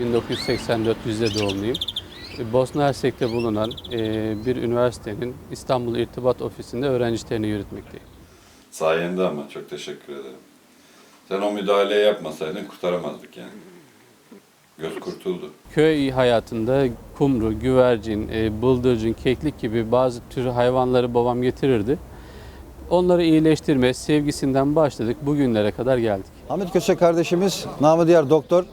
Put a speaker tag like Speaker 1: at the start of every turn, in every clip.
Speaker 1: 1984 Rize doğumluyum. E, Bosna Hersek'te bulunan e, bir üniversitenin İstanbul İrtibat Ofisi'nde öğrencilerini yürütmekteyim.
Speaker 2: Sayende ama çok teşekkür ederim. Sen o müdahaleyi yapmasaydın kurtaramazdık yani. Göz kurtuldu.
Speaker 1: Köy hayatında kumru, güvercin, e, bıldırcın, keklik gibi bazı tür hayvanları babam getirirdi. Onları iyileştirme sevgisinden başladık. Bugünlere kadar geldik.
Speaker 3: Hamit Köse kardeşimiz, namı diğer doktor.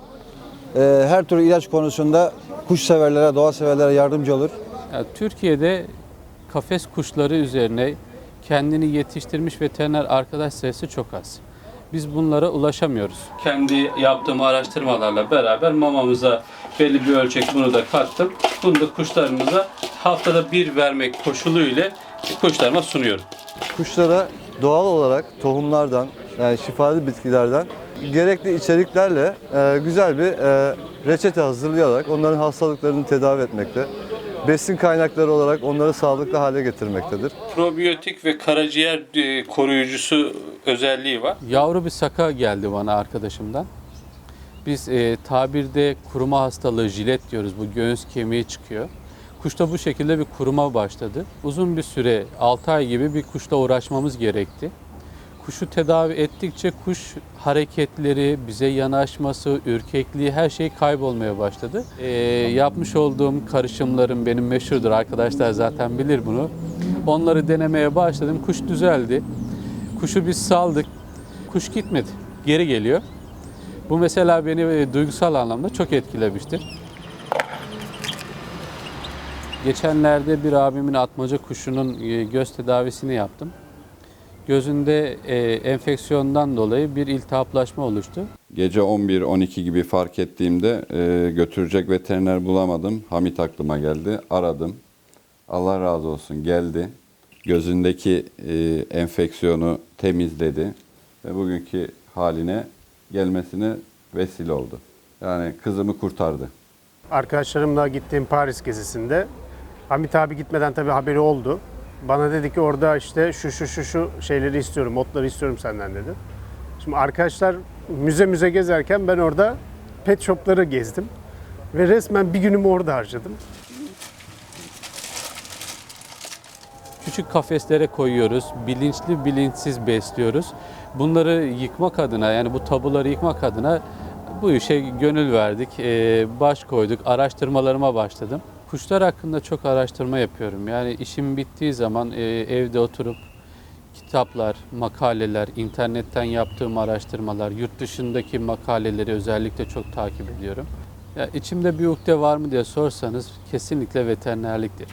Speaker 3: Ee, her türlü ilaç konusunda kuş severlere, doğa severlere yardımcı olur.
Speaker 1: Yani Türkiye'de kafes kuşları üzerine kendini yetiştirmiş veteriner arkadaş sayısı çok az. Biz bunlara ulaşamıyoruz. Kendi yaptığım araştırmalarla beraber mamamıza belli bir ölçek bunu da kattım. Bunu da kuşlarımıza haftada bir vermek koşuluyla kuşlarıma sunuyorum.
Speaker 4: Kuşlara doğal olarak tohumlardan, yani şifalı bitkilerden gerekli içeriklerle e, güzel bir e, reçete hazırlayarak onların hastalıklarını tedavi etmekte. Besin kaynakları olarak onları sağlıklı hale getirmektedir.
Speaker 1: Probiyotik ve karaciğer e, koruyucusu özelliği var. Yavru bir saka geldi bana arkadaşımdan. Biz e, tabirde kuruma hastalığı jilet diyoruz. Bu göğüs kemiği çıkıyor. Kuşta bu şekilde bir kuruma başladı. Uzun bir süre 6 ay gibi bir kuşla uğraşmamız gerekti. Kuşu tedavi ettikçe kuş hareketleri, bize yanaşması, ürkekliği her şey kaybolmaya başladı. Ee, yapmış olduğum karışımlarım benim meşhurdur. Arkadaşlar zaten bilir bunu. Onları denemeye başladım. Kuş düzeldi. Kuşu biz saldık. Kuş gitmedi. Geri geliyor. Bu mesela beni e, duygusal anlamda çok etkilemiştir. Geçenlerde bir abimin atmaca kuşunun e, göz tedavisini yaptım. Gözünde e, enfeksiyondan dolayı bir iltihaplaşma oluştu.
Speaker 2: Gece 11-12 gibi fark ettiğimde e, götürecek veteriner bulamadım. Hamit aklıma geldi. Aradım. Allah razı olsun geldi. Gözündeki e, enfeksiyonu temizledi. Ve bugünkü haline gelmesine vesile oldu. Yani kızımı kurtardı.
Speaker 5: Arkadaşlarımla gittiğim Paris gezisinde Hamit abi gitmeden tabii haberi oldu. Bana dedi ki orada işte şu şu şu şu şeyleri istiyorum, otları istiyorum senden dedi. Şimdi arkadaşlar müze müze gezerken ben orada pet shopları gezdim. Ve resmen bir günümü orada harcadım.
Speaker 1: Küçük kafeslere koyuyoruz, bilinçli bilinçsiz besliyoruz. Bunları yıkmak adına yani bu tabuları yıkmak adına bu işe gönül verdik, baş koyduk, araştırmalarıma başladım. Kuşlar hakkında çok araştırma yapıyorum. Yani işim bittiği zaman e, evde oturup kitaplar, makaleler, internetten yaptığım araştırmalar, yurt dışındaki makaleleri özellikle çok takip ediyorum. Ya içimde bir ukde var mı diye sorsanız kesinlikle veterinerliktir.